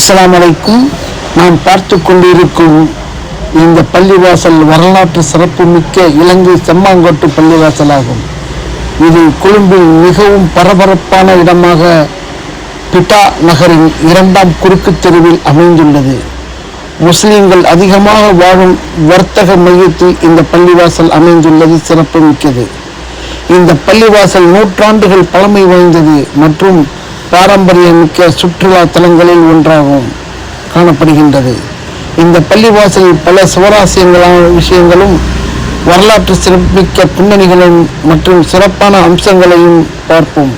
அஸ்லாம் வலைக்கும் நாம் பார்த்து கொண்டிருக்கும் இந்த பள்ளிவாசல் வரலாற்று சிறப்புமிக்க இலங்கை செம்மாங்கோட்டு பள்ளிவாசலாகும். இது கொழும்பில் மிகவும் பரபரப்பான இடமாக பிட்டா நகரின் இரண்டாம் குறுக்கு தெருவில் அமைந்துள்ளது. முஸ்லிம்கள் அதிகமாக வாழும் வர்த்தக மையத்தில் இந்த பள்ளிவாசல் அமைந்துள்ளது சிறப்புமிக்கது. இந்த பள்ளிவாசல் நூற்றாண்டுகள் பழமை வாய்ந்தது மற்றும் பாரம்பரியமிக்க சுற்றுலா தலங்களில் ஒன்றாகவும் காணப்படுகின்றது. இந்த பள்ளிவாசலில் பல சுவராசியங்களான விஷயங்களும் வரலாற்று சிறப்பிக்க பின்னணிகளும் மற்றும் சிறப்பான அம்சங்களையும் பார்ப்போம்.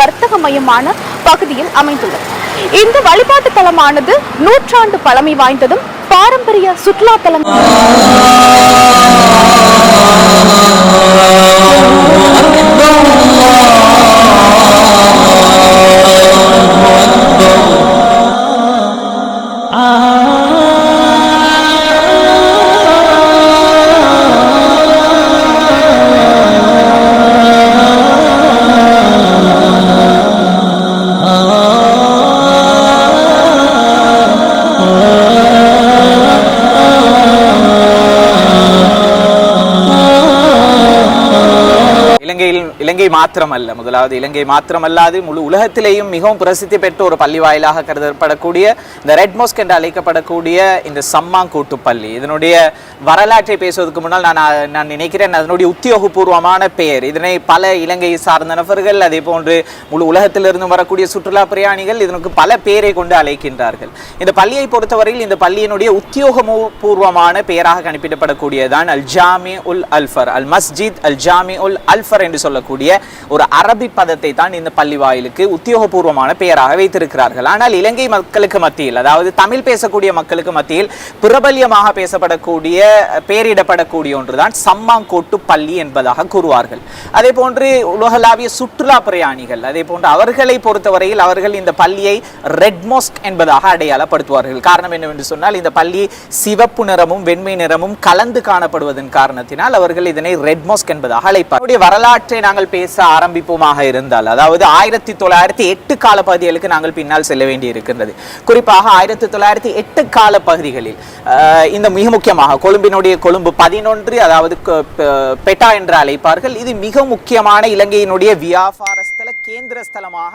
வர்த்தக மையமான பகுதியில் அமைந்துள்ளது. இந்த வழிபாட்டு தலமானது நூற்றாண்டு பழமை வாய்ந்ததும் பாரம்பரிய சுற்றுலா தலம் இலங்கையில் இலங்கை மாத்திரமல்ல முதலாவது இலங்கை மாத்திரமல்லாது முழு உலகத்திலேயும் மிகவும் பிரசித்தி பெற்ற ஒரு பள்ளி வாயிலாக கருதப்படக்கூடிய இந்த ரெட் மோஸ்க் என்று அழைக்கப்படக்கூடிய இந்த சம்மாங்கூட்டு பள்ளி இதனுடைய வரலாற்றை பேசுவதற்கு முன்னால் நான் நான் நினைக்கிறேன் அதனுடைய உத்தியோகபூர்வமான பெயர். இதனை பல இலங்கையை சார்ந்த நபர்கள் அதே போன்று முழு உலகத்திலிருந்து வரக்கூடிய சுற்றுலா பிரயாணிகள் இதனுக்கு பல பேரை கொண்டு அழைக்கின்றார்கள். இந்த பள்ளியை பொறுத்தவரையில் இந்த பள்ளியினுடைய உத்தியோகபூர்வமான பெயராக கணிப்பிடப்படக்கூடியதான் அல் ஜாமி உல் அல்ஃபர் அல் மஸ்ஜித் அல் ஜாமி உல் அல்ஃபர் என்று சொல்லக்கூடிய ஒரு அரபி பதத்தை தான் இந்த பள்ளி வாயிலுக்கு உத்தியோகபூர்வமான பெயராக வைத்திருக்கிறார்கள். ஆனால் இலங்கை மக்களுக்கு மத்தியில் அதாவது தமிழ் பேசக்கூடிய மக்களுக்கு மத்தியில் பிரபல்யமாக பேசப்படக்கூடிய பெயரிடப்படக்கூடிய ஒன்றுதான் சம்மாங்கோட்டு பள்ளி என்பதாக கூறுவார்கள். அதே போன்று உலகளாவிய சுற்றுலா பிரயாணிகள் அதே போன்று அவர்களை பொறுத்தவரையில் அவர்கள் இந்த பள்ளியை ரெட் மோஸ்க் என்பதாக அடையாளப்படுத்துவார்கள். காரணம் என்னவென்று சொன்னால் இந்த பள்ளி சிவப்பு நிறமும் வெண்மை நிறமும் கலந்து காணப்படுவதன் காரணத்தினால் அவர்கள் இதனை ரெட் மோஸ்க் என்பதாக அழைப்பார் வரலாறு வரலாற்றை நாங்கள் பேச ஆரம்பிப்போமாக இருந்தால் அதாவது ஆயிரத்தி தொள்ளாயிரத்தி எட்டு கால பகுதிகளுக்கு நாங்கள் பின்னால் செல்ல வேண்டி இருக்கின்றது. குறிப்பாக ஆயிரத்தி தொள்ளாயிரத்தி எட்டு கால பகுதிகளில் இந்த மிக முக்கியமாக கொழும்பினுடைய கொழும்பு பதினொன்று அதாவது பெட்டா என்று அழைப்பார்கள் இது மிக முக்கியமான இலங்கையினுடைய வியாபார கேந்திர ஸ்தலமாக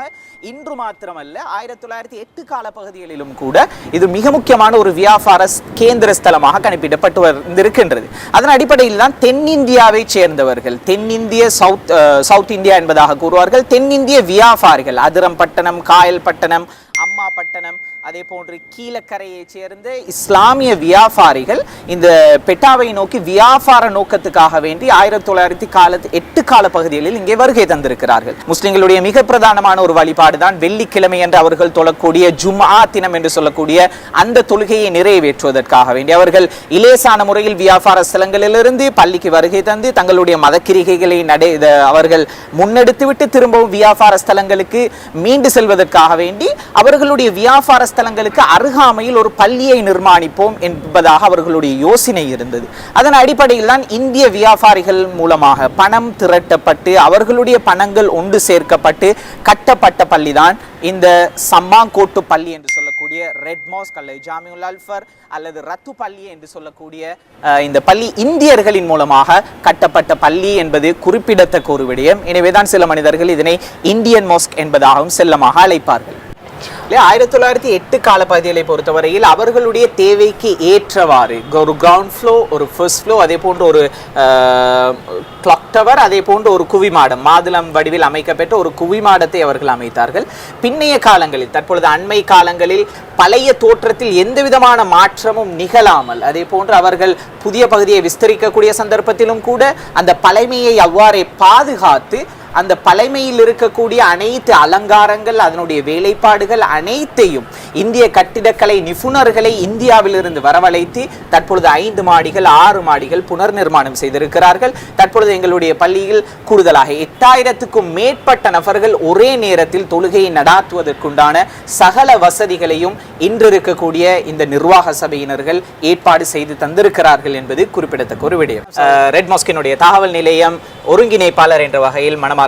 இன்று மாத்திரமல்ல ஆயிரத்தி தொள்ளாயிரத்தி எட்டு கால பகுதிகளிலும் கூட இது மிக முக்கியமான ஒரு வியாபார கேந்திர ஸ்தலமாக கணிப்பிடப்பட்டு வந்திருக்கின்றது. அதன் அடிப்படையில் தான் தென்னிந்தியாவை சேர்ந்தவர்கள் தென்னிந்திய சவுத் சவுத் இந்தியா என்பதாக கூறுவார்கள் தென்னிந்திய வியாபாரிகள் அதிரம்பட்டணம் காயல்பட்டணம் அம்மாபட்டணம் அதே போன்று கீழக்கரையை சேர்ந்த இஸ்லாமிய வியாபாரிகள் இந்த பெட்டாவை நோக்கி வியாபார நோக்கத்துக்காக வேண்டி ஆயிரத்தி தொள்ளாயிரத்தி காலத்து எட்டு கால பகுதிகளில் இங்கே வருகை தந்திருக்கிறார்கள். முஸ்லிம்களுடைய மிக பிரதானமான ஒரு வழிபாடு தான் வெள்ளிக்கிழமை என்று அவர்கள் தொழக்கூடிய ஜும்ஆ தினம் என்று சொல்லக்கூடிய அந்த தொழுகையை நிறைவேற்றுவதற்காக வேண்டி. அவர்கள் இலேசான முறையில் வியாபார ஸ்தலங்களிலிருந்து பள்ளிக்கு வருகை தந்து தங்களுடைய மதக்கிரிகைகளை நடை அவர்கள் முன்னெடுத்து விட்டு திரும்பவும் வியாபார ஸ்தலங்களுக்கு மீண்டு செல்வதற்காக வேண்டி அவர்களுடைய வியாபார ஸ்தலங்களுக்கு அருகாமையில் ஒரு பள்ளியை நிர்மாணிப்போம் என்பதாக அவர்களுடைய யோசனை இருந்தது. அதன் அடிப்படையில் தான் இந்திய வியாபாரிகள் மூலமாக பணம் திரட்டப்பட்டு அவர்களுடைய பணங்கள் ஒன்று சேர்க்கப்பட்டு கட்டப்பட்ட பள்ளிதான் இந்த சம்மாங்கோட்டு பள்ளி என்று சொல்லக்கூடிய ரெட் மாஸ்க் அல்லது ஜாமியுல் அல்ஃபர் அல்லது ரத்து பள்ளி என்று சொல்லக்கூடிய இந்த பள்ளி இந்தியர்களின் மூலமாக கட்டப்பட்ட பள்ளி என்பது குறிப்பிடத்தக்க ஒரு விடயம். எனவேதான் சில மனிதர்கள் இதனை இந்தியன் மாஸ்க் என்பதாகவும் செல்லமாக அழைப்பார்கள். இல்லையா ஆயிரத்தி தொள்ளாயிரத்தி எட்டு கால பகுதிகளை பொறுத்தவரையில் அவர்களுடைய தேவைக்கு ஏற்றவாறு ஒரு கிரவுண்ட் ஃப்ளோ ஒரு ஃபர்ஸ்ட் ஃப்ளோ அதே போன்ற ஒரு கிளாக் டவர் அதே போன்ற ஒரு குவிமாடம் மாதுளம் வடிவில் அமைக்கப்பெற்ற ஒரு குவிமாடத்தை அவர்கள் அமைத்தார்கள். பின்னைய காலங்களில் தற்பொழுது அண்மை காலங்களில் பழைய தோற்றத்தில் எந்த விதமான மாற்றமும் நிகழாமல் அதே போன்று அவர்கள் புதிய பகுதியை விஸ்தரிக்கக்கூடிய சந்தர்ப்பத்திலும் கூட அந்த பழமையை அவ்வாறே பாதுகாத்து அந்த பழமையில் இருக்கக்கூடிய அனைத்து அலங்காரங்கள் அதனுடைய வேலைப்பாடுகள் அனைத்தையும் இந்திய கட்டிடக்கலை நிபுணர்களை இந்தியாவிலிருந்து வரவழைத்து தற்பொழுது ஐந்து மாடிகள் ஆறு மாடிகள் புனர் நிர்மாணம் செய்திருக்கிறார்கள். தற்பொழுது எங்களுடைய பள்ளியில் கூடுதலாக எட்டாயிரத்துக்கும் மேற்பட்ட நபர்கள் ஒரே நேரத்தில் தொழுகையை நடாத்துவதற்குண்டான சகல வசதிகளையும் இன்று இருக்கக்கூடிய இந்த நிர்வாக சபையினர்கள் ஏற்பாடு செய்து தந்திருக்கிறார்கள் என்பது குறிப்பிடத்தக்க ஒரு விடயம். ரெட் மாஸ்கினுடைய தகவல் நிலையம் ஒருங்கிணைப்பாளர் என்ற வகையில் மனமார்ந்த